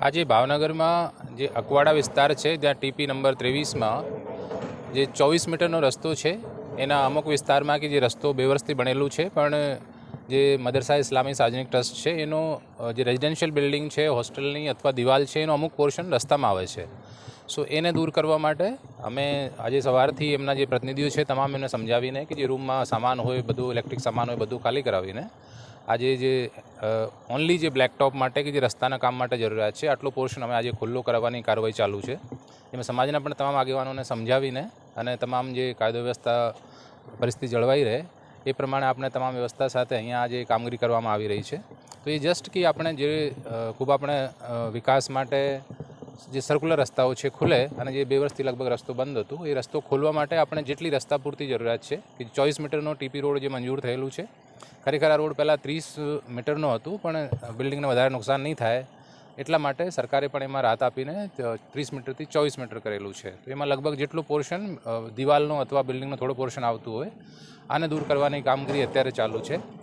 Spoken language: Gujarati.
આજે ભાવનગરમાં જે અકવાડા વિસ્તાર છે ત્યાં ટીપી નંબર ત્રેવીસમાં જે ચોવીસ મીટરનો રસ્તો છે, એના અમુક વિસ્તારમાં કે જે રસ્તો બે વર્ષથી બનેલું છે, પણ જે મદરસા ઇસ્લામી સાર્વજનિક ટ્રસ્ટ છે, એનો જે રેઝિડેન્શિયલ બિલ્ડિંગ છે, હોસ્ટેલની અથવા દિવાલ છે, એનો અમુક પોર્શન રસ્તામાં આવે છે. સો, એને દૂર કરવા માટે અમે આજે સવારથી એમના જે પ્રતિનિધિઓ છે, તમામ એમને સમજાવીને કે જે રૂમમાં સામાન હોય, બધું, ઇલેક્ટ્રિક સામાન હોય, બધું ખાલી કરાવીને આજે જે ઓનલી જે બ્લેકટોપ માટે કે જે રસ્તાના કામ માટે જરૂરિયાત છે, આટલો પોર્શન અમે આજે ખુલ્લો કરાવવાની કાર્યવાહી ચાલુ છે. એમાં સમાજના પણ તમામ આગેવાનોને સમજાવીને અને તમામ જે કાયદો વ્યવસ્થા પરિસ્થિતિ જળવાઈ રહે, એ પ્રમાણે આપણે તમામ વ્યવસ્થા સાથે અહીંયા આજે કામગીરી કરવામાં આવી રહી છે. તો એ જસ્ટ કે આપણે જે ખૂબ આપણે વિકાસ માટે જે સર્ક્યુલર રસ્તાઓ છે ખુલે અને જે બે વર્ષથી લગભગ રસ્તો બંધ હતું, એ રસ્તો ખોલવા માટે આપણે જેટલી રસ્તા પૂરતી જરૂરિયાત છે, કે ચોવીસ મીટરનો ટીપી રોડ જે મંજૂર થયેલું છે ખરેખર આ રોડ પહેલાં ત્રીસ મીટરનો હતું, પણ બિલ્ડિંગને વધારે નુકસાન નહીં થાય. એટલા માટે સરકારે પણ એમાં રાહત આપીને ત્રીસ મીટરથી ચોવીસ મીટર કરેલું છે. તો એમાં લગભગ જેટલું પોર્શન દિવાલનો અથવા બિલ્ડિંગનો થોડો પોર્શન આવતું હોય, આને દૂર કરવાની કામગીરી અત્યારે ચાલુ છે.